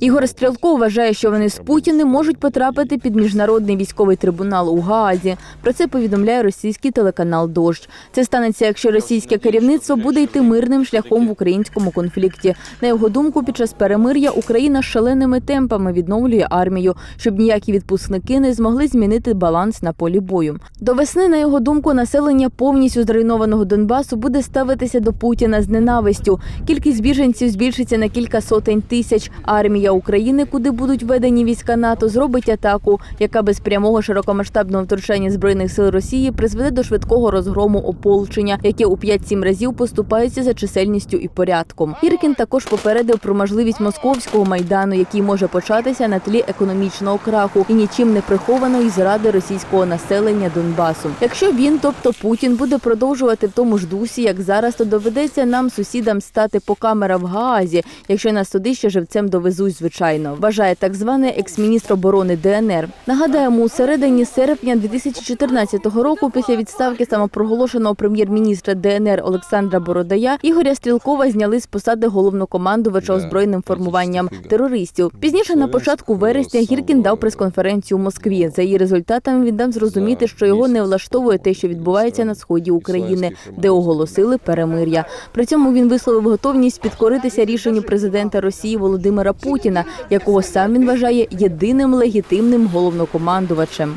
Ігор Стрілков вважає, що вони з Путіним можуть потрапити під міжнародний військовий трибунал у Гаазі. Про це повідомляє російський телеканал Дощ. Це станеться, якщо російське керівництво буде йти мирним шляхом в українському конфлікті. На його думку, під час перемир'я Україна шаленими темпами відновлює армію, щоб ніякі відпускники не змогли змінити баланс на полі бою. До весни, на його думку, населення повністю зруйнованого Донбасу буде ставитися до Путіна з ненавистю. Кількість біженців збільшиться на кілька сотень тисяч. Армія України, куди будуть введені війська НАТО, зробить атаку, яка без прямого широкомасштабного втручання збройних сил Росії призведе до швидкого розгрому ополчення, яке у 5-7 разів поступається за чисельністю і порядком. Іркін також попередив про можливість московського майдану, який може початися на тлі економічного краху і нічим не прихованої зради російського населення Донбасу. Якщо він, тобто Путін, буде продовжувати в тому ж дусі, як зараз, то доведеться нам сусідам стати по камерам в Гаазі, якщо нас туди ще живцем довезуть, звичайно. Вважає так званий екс-міністр оборони ДНР. Нагадаємо, у середині серпня 2014 року, після відставки самопроголошеного прем'єр-міністра ДНР Олександра Бородая, Ігоря Стрілкова зняли з посади головнокомандувача озброєним формуванням терористів. Пізніше на початку вересня Гіркін дав прес-конференцію у Москві. За її результатами він дав зрозуміти, що його не влаштовує те, що відбувається на сході України, де оголосили перемир'я. При цьому він висловив готовність підкоритися рішенню президента Росії Володимира Путіна, якого сам він вважає єдиним легітимним головнокомандувачем.